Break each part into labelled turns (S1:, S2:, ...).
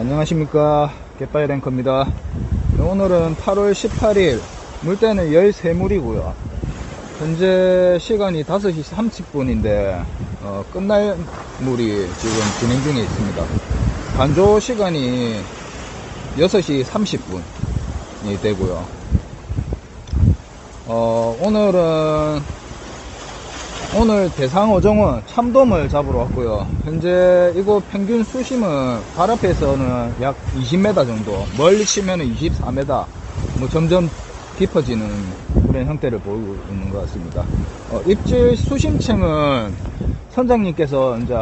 S1: 안녕하십니까. 갯바이 랭커입니다. 오늘은 8월 18일 물때는 13물이고요. 현재 시간이 5시 30분인데 어, 끝날 물이 지금 진행 중에 있습니다. 간조 시간이 6시 30분이 되고요. 어, 오늘은 오늘 대상 어종은 참돔을 잡으러 왔고요. 현재 이곳 평균 수심은 발 앞에서는 약 20m 정도, 멀리 치면은 24m, 뭐 점점 깊어지는 그런 형태를 보이고 있는 것 같습니다. 어, 입질 수심층은 선장님께서 이제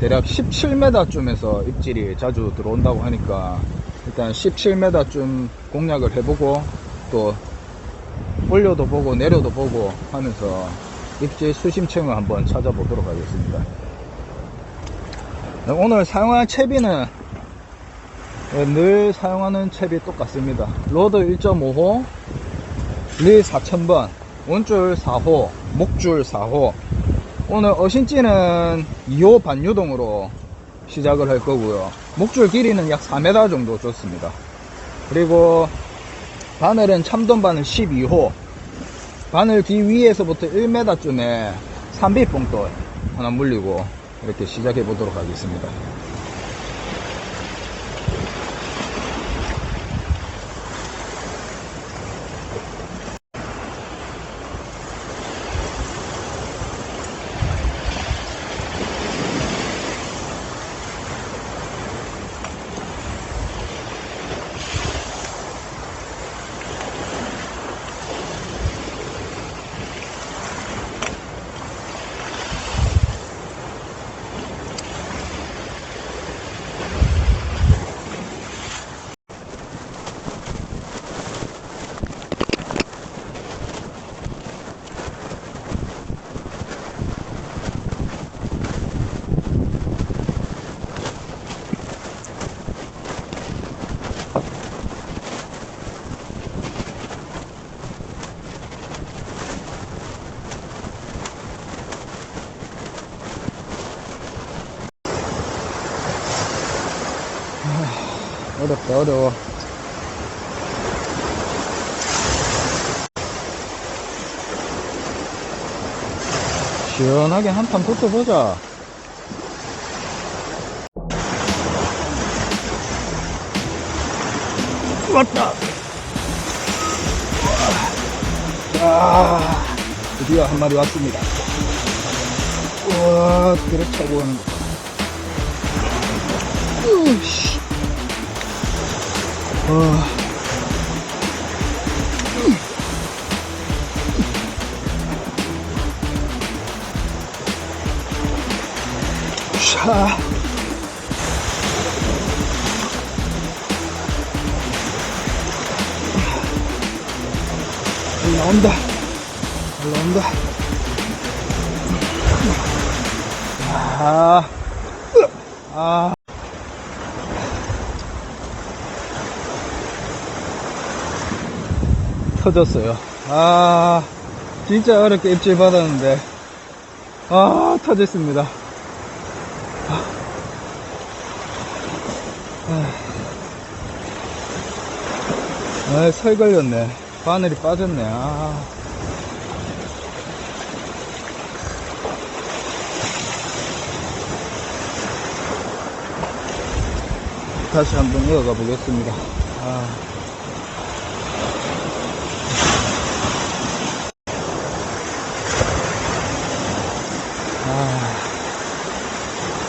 S1: 대략 17m쯤에서 입질이 자주 들어온다고 하니까 일단 17m쯤 공략을 해보고 또 올려도 보고 내려도 보고 하면서 입질 수심층을 한번 찾아보도록 하겠습니다. 네, 오늘 사용할 채비는 네, 늘 사용하는 채비 똑같습니다. 로드 1.5호, 릴 4000번, 원줄 4호, 목줄 4호. 오늘 어신지는 2호 반유동으로 시작을 할 거고요. 목줄 길이는 약 4m 정도 줬습니다. 그리고 바늘은 참돔 바늘 12호, 바늘 뒤 위에서부터 1m쯤에 삼비뽕돌 하나 물리고 이렇게 시작해 보도록 하겠습니다. 어렵다 어려워. 시원하게 한판 붙어보자. 왔다. 아, 드디어 한 마리 왔습니다. 우와, 그래 차고 하는 거. 으씨. 어. 샤. 올라온다. 올라온다. 아. 아. 터졌어요. 아, 진짜 어렵게 입질 받았는데, 아, 터졌습니다. 아, 아, 설 걸렸네. 바늘이 빠졌네. 아. 다시 한번 이어가 보겠습니다. 아. 아,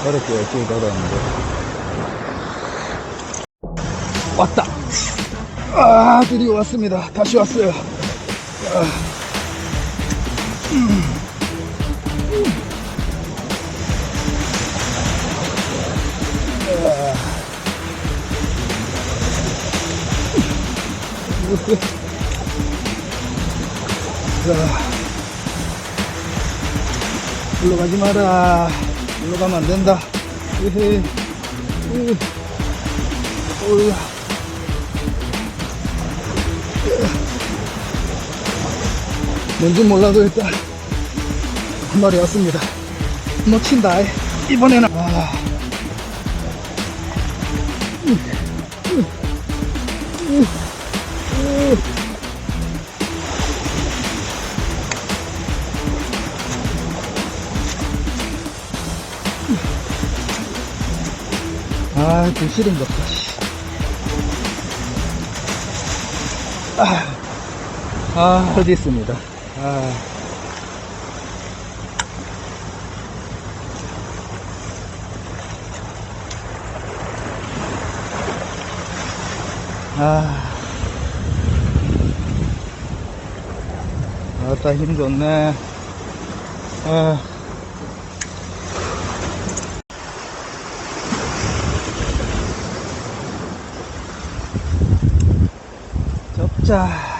S1: 어렵게 열심히 걸었는데. 왔다! 아, 드디어 왔습니다. 다시 왔어요. 아. 음. 아. 일로 가지 마라. 일로 가면 안 된다. 으헤. 으. 뭔지 몰라도 일단 한 마리 왔습니다. 놓친다. 이번에는 아. 아, 그 싫은 것 같아. 씨. 아, 아, 어디 있습니다. 아. 아. 아따, 힘 좋네. 아. 자.